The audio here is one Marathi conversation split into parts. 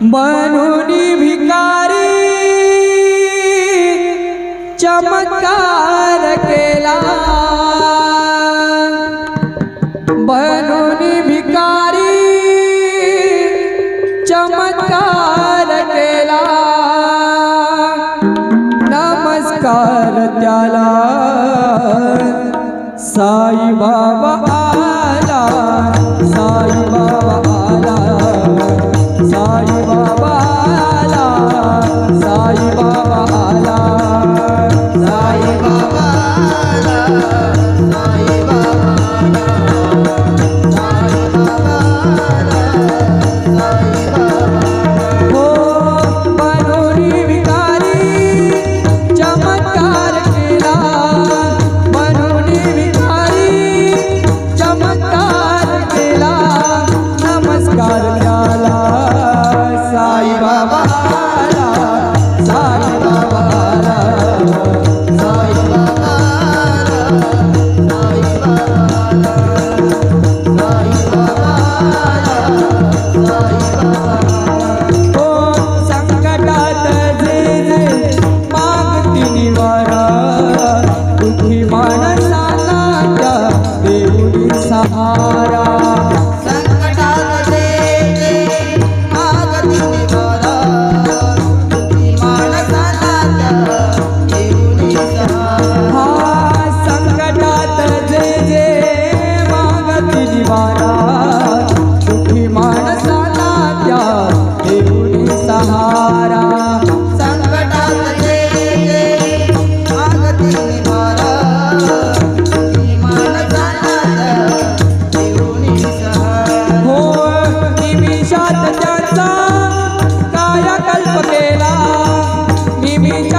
म्हणून भिकारी चमत्कार केला. म्हणून भिकारी चमत्कार केला. नमस्कार त्याला. साई बाबा आला. साई बाबा तारा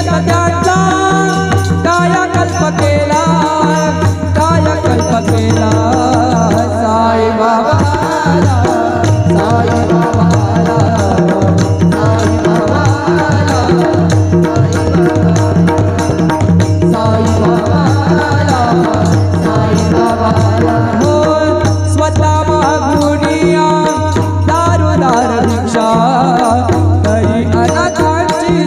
सत्याचा कायाकल्प केला कायाकल्प केला साईबाबा दारोदार भिक्षा तरी अनाथांची